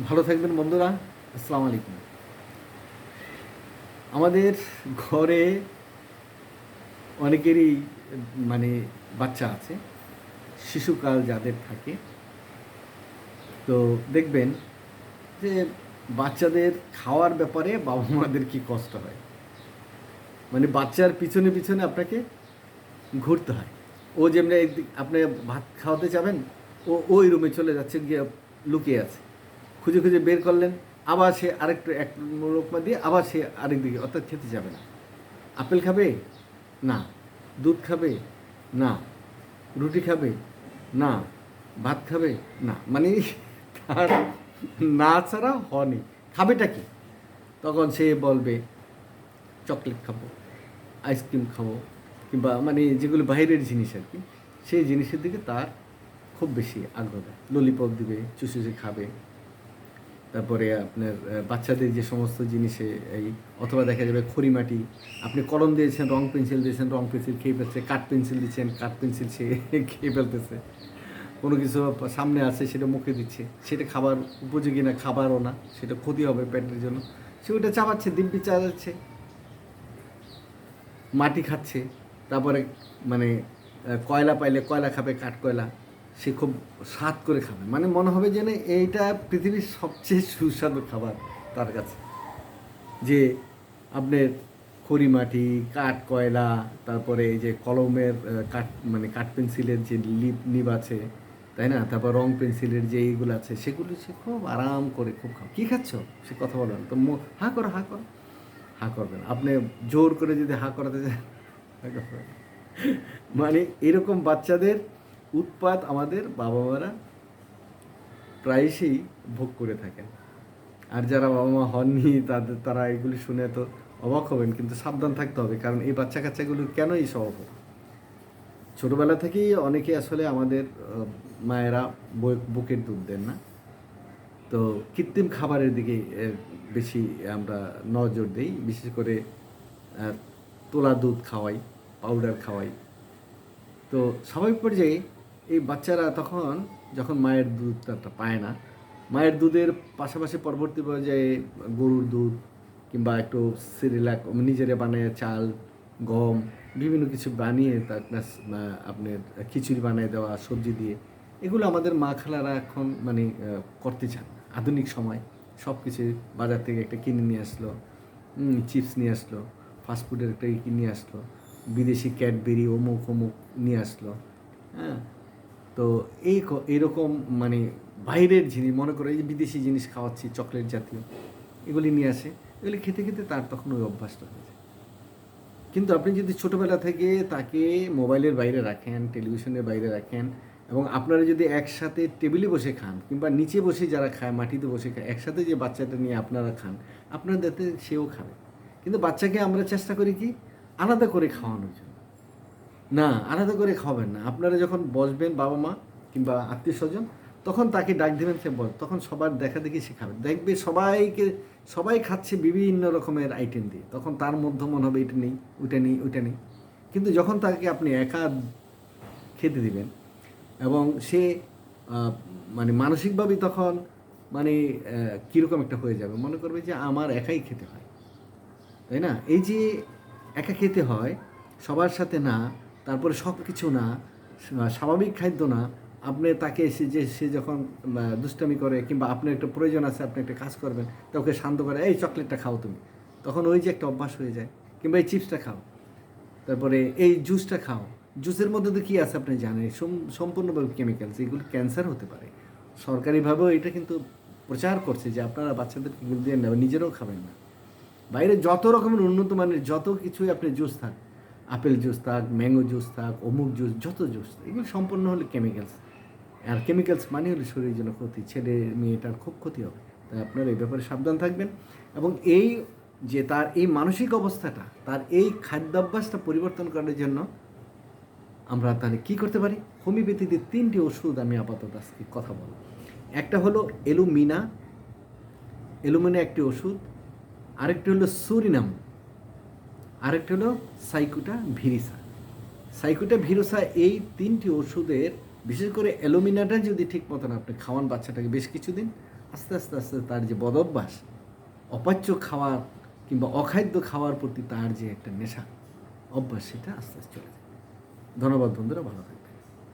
ভালো থাকবেন বন্ধুরা, আসসালামু আলাইকুম। আমাদের ঘরে অনেকেরই মানে বাচ্চা আছে, শিশুকাল যাদের থাকে। তো দেখবেন যে বাচ্চাদের খাওয়ার ব্যাপারে বাবা মাদের কি কষ্ট হয়? মানে বাচ্চার পিছনে পিছনে আপনাকে ঘুরতে হয়। ও যেমনি, আপনি ভাত খাওয়াতে যাবেন, ও ওই রুমে চলে যাচ্ছে, গিয়ে লুকিয়ে আছে। খুঁজে খুঁজে বের করলেন, আবার সে আরেকটু এক লোকমা দিয়ে আবার সে আরেক দিকে, অর্থাৎ খেতে যাবে না। আপেল খাবে? না। দুধ খাবে? না। রুটি খাবে? না। ভাত খাবে? না। মানে তার না ছাড়া হয়নি। খাবেটা কি? তখন সে বলবে, চকলেট খাব, আইসক্রিম খাব, কিংবা মানে যেগুলো বাইরের জিনিস আর কি, সেই জিনিসের দিকে তার খুব বেশি আগ্রহ দেয়। ললিপপ দিবে চুষে খাবে। তারপরে আপনার বাচ্চাদের যে সমস্ত জিনিসে এই, অথবা দেখা যাবে খড়িমাটি, আপনি কলম দিয়েছেন, রং পেন্সিল দিয়েছেন, রং পেন্সিল খেয়ে ফেলছে, কাঠ পেন্সিল দিচ্ছেন, কাঠ পেন্সিল সে খেয়ে ফেলতেছে। কোনো কিছু সামনে আছে, সেটা মুখে দিচ্ছে। সেটা খাবার উপযোগী না, খাবারও না, সেটা ক্ষতি হবে পেটের জন্য। সে ওটা চাবাচ্ছে দিব্যি চালাচ্ছে। মাটি খাচ্ছে, তারপরে মানে কয়লা পাইলে কয়লা খাবে, কাঠ কয়লা। সে খুব স্বাদ করে খাবে। মানে মনে হবে যেন এইটা পৃথিবীর সবচেয়ে সুস্বাদু খাবার তার কাছে। যে আপনার খড়ি মাটি কাঠ কয়লা তারপরে এই যে কলমের কাঠ মানে কাঠ পেন্সিলের যে লিপ নিব আছে, তাই না? তারপর রং পেন্সিলের যে এইগুলো আছে, সেগুলো সে খুব আরাম করে খুব খাও কী খাচ্ছ? সে কথা বলবেন তো মো- হা করো হা করো। হা করবেন আপনি জোর করে যদি হা করাতে চান মানে এরকম বাচ্চাদের উৎপাত আমাদের বাবা মারা প্রায়শই ভোগ করে থাকেন। আর যারা বাবা মা হননি, তাদের, তারা এগুলি শুনে তো অবাক হবেন, কিন্তু সাবধান থাকতে হবে, কারণ এই বাচ্চা কাচ্চাগুলো কেন এই স্বভাব ছোটোবেলা থেকেই অনেকে আসলে আমাদের মায়েরা বুকের দুধ দেন না। তো কৃত্রিম খাবারের দিকে বেশি আমরা নজর দিই, বিশেষ করে তোলা দুধ খাওয়াই, পাউডার খাওয়াই। তো স্বাভাবিক পর্যায়ে এই বাচ্চারা তখন যখন মায়ের দুধ দুধটা পায় না, মায়ের দুধের পাশাপাশি পরবর্তী পর্যায়ে গরুর দুধ কিংবা একটু সিরিলাক নিজেরা বানায় চাল, গম, বিভিন্ন কিছু বানিয়ে তার আপনার খিচুড়ি বানিয়ে দেওয়া, সবজি দিয়ে, এগুলো আমাদের মা খালারা এখন মানে করতে চান। আধুনিক সময় সব কিছু বাজার থেকে একটা কিনে নিয়ে আসলো চিপস নিয়ে আসলো ফাস্টফুডের একটা কিনে নিয়ে আসলো, বিদেশি ক্যাডবেরি অমুক অমুক নিয়ে আসলো হ্যাঁ? তো এই এরকম মানে বাইরের জিনিস মনে করো এই যে বিদেশি জিনিস খাওয়াচ্ছি, চকলেট জাতীয়, এগুলি নিয়ে আসে, এগুলি খেতে খেতে তার তখন ওই অভ্যাসটা হয়ে যায়। কিন্তু আপনি যদি ছোটোবেলা থেকে তাকে মোবাইলের বাইরে রাখেন, টেলিভিশনের বাইরে রাখেন, এবং আপনারা যদি একসাথে টেবিলে বসে খান, কিংবা নিচে বসে যারা খায়, মাটিতে বসে খায়, একসাথে যে বাচ্চাটা নিয়ে আপনারা খান আপনারা যাতে সেও খাবে। কিন্তু বাচ্চাকে আমরা চেষ্টা করি কি? আলাদা করে খাওয়ানোর জন্য। না, আলাদা করে খাওয়াবেন না। আপনারা যখন বসবেন বাবা মা কিংবা আত্মীয় স্বজন, তখন তাকে ডাক দেবেন, সে বল তখন সবার দেখা দেখি সে খাবে। দেখবে সবাইকে, সবাই খাচ্ছে বিভিন্ন রকমের আইটেম দিয়ে। তখন তার মধ্যে মনে হবে, এটা নেই, ওইটা নেই ওইটা নেই। কিন্তু যখন তাকে আপনি একা খেতে দিবেন এবং সে মানে মানসিকভাবেই তখন মানে কীরকম একটা হয়ে যাবে, মনে করবে যে আমার একাই খেতে হয়। তাই না? এই যে একা খেতে হয়, সবার সাথে না তারপরে সব কিছু না স্বাভাবিক খাদ্য না। আপনি তাকে এসে যে সে যখন দুষ্টামি করে কিংবা আপনার একটা প্রয়োজন আছে, আপনি একটা কাজ করবেন, তা ওকে শান্ত করে, এই চকলেটটা খাও তুমি। তখন ওই যে একটা অভ্যাস হয়ে যায়। কিংবা এই চিপসটা খাও। তারপরে এই জুসটা খাও। জুসের মধ্যে তো কী আছে আপনি জানেন? সম্পূর্ণভাবে কেমিক্যালস এগুলো ক্যান্সার হতে পারে। সরকারিভাবেও এটা কিন্তু প্রচার করছে যে আপনারা বাচ্চাদের এগুলো দিয়ে নেবেন, নিজেরাও খাবেন না। বাইরে যত রকমের উন্নত মানের যত কিছুই আপনি জুস থাক আপেল জুস থাক, ম্যাঙ্গো জুস থাক, অমুক জুস, যত জুস, এগুলো সম্পূর্ণ হলে কেমিক্যালস আর কেমিক্যালস মানে হলে শরীরের জন্য ক্ষতি, ছেলে মেয়েটার খুব ক্ষতি হবে। তাই আপনারা এই ব্যাপারে সাবধান থাকবেন। এবং এই যে তার এই মানসিক অবস্থাটা, তার এই খাদ্যাভ্যাসটা পরিবর্তন করার জন্য আমরা তাহলে কি করতে পারি? হোমিওপ্যাথিতে তিনটি ওষুধ আমি আপাতত আজকে কথা বলব। একটা হলো এলুমিনা এলুমিনা একটি ওষুধ। আরেকটি হলো সুরিনাম। আরেকটি হলো সাইকুটা ভিরিসা। সাইকুটা ভিরোসা এই তিনটি ওষুধের, বিশেষ করে অ্যালুমিনাটা যদি ঠিক মতন আপনি খাওয়ান বাচ্চাটাকে বেশ কিছুদিন, আস্তে আস্তে আস্তে তার যে বদভ্যাস, অপাচ্য খাওয়ার কিংবা অখাদ্য খাওয়ার প্রতি তার যে একটা নেশা, অভ্যাস সেটা আস্তে আস্তে চলে যায়। ধন্যবাদ বন্ধুরা, ভালো থাকবে